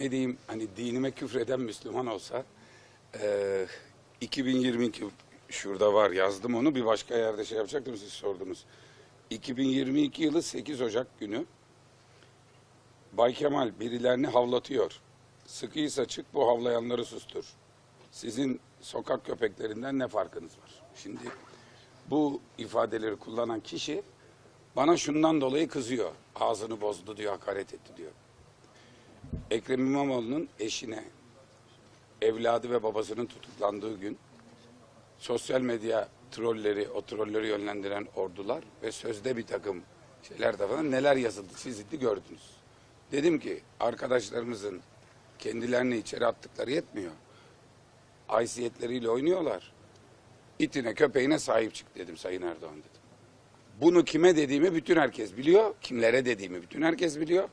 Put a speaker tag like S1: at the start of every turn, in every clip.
S1: ne diyeyim hani dinime küfreden Müslüman olsa e, 2022 şurada var yazdım onu bir başka yerde şey yapacaktım siz sordunuz. 2022 yılı 8 Ocak günü Bay Kemal birilerini havlatıyor. Sıkıysa çık bu havlayanları sustur. Sizin sokak köpeklerinden ne farkınız var? Şimdi bu ifadeleri kullanan kişi bana şundan dolayı kızıyor. Ağzını bozdu diyor, hakaret etti diyor. Ekrem İmamoğlu'nun eşine, evladı ve babasının tutuklandığı gün sosyal medya trolleri, o trolleri yönlendiren ordular ve sözde bir takım şeyler falan neler yazıldı, çizildi gördünüz. Dedim ki arkadaşlarımızın kendilerini içeri attıkları yetmiyor. Haysiyetleriyle oynuyorlar. İtine köpeğine sahip çık dedim Sayın Erdoğan dedim. Bunu kime dediğimi bütün herkes biliyor. Kimlere dediğimi bütün herkes biliyor.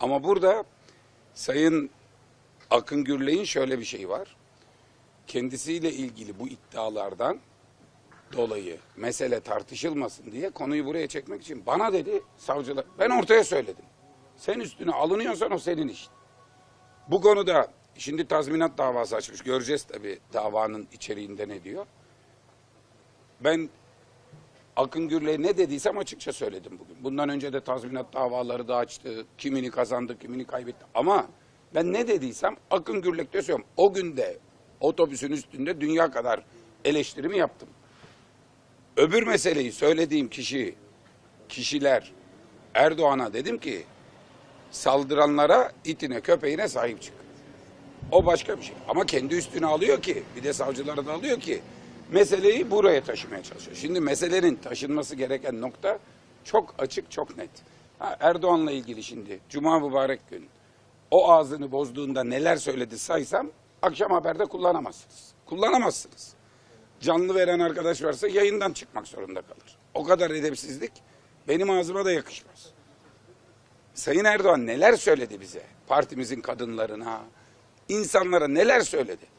S1: Ama burada Sayın Akın Gürley'in şöyle bir şeyi var. Kendisiyle ilgili bu iddialardan dolayı mesele tartışılmasın diye konuyu buraya çekmek için bana dedi savcılar. Ben ortaya söyledim. Sen üstüne alınıyorsan o senin işin. Bu konuda şimdi tazminat davası açmış. Göreceğiz tabii davanın içeriğinde ne diyor. Ben Akın Gürley'e ne dediysem açıkça söyledim bugün. Bundan önce de tazminat davaları da açtı. Kimini kazandı, kimini kaybetti. Ama ben ne dediysem Akın Gürlek'te söylüyorum. O günde otobüsün üstünde dünya kadar eleştirimi yaptım. Öbür meseleyi söylediğim kişi, kişiler Erdoğan'a dedim ki saldıranlara, itine, köpeğine sahip çık. O başka bir şey. Ama kendi üstüne alıyor ki, bir de savcılara da alıyor ki meseleyi buraya taşımaya çalışıyor. Şimdi meselenin taşınması gereken nokta çok açık, çok net. Ha, Erdoğan'la ilgili şimdi Cuma mübarek gün o ağzını bozduğunda neler söyledi saysam akşam haberde kullanamazsınız. Kullanamazsınız. Canlı veren arkadaş varsa yayından çıkmak zorunda kalır. O kadar edepsizlik benim ağzıma da yakışmaz. Sayın Erdoğan neler söyledi bize? Partimizin kadınlarına, insanlara neler söyledi?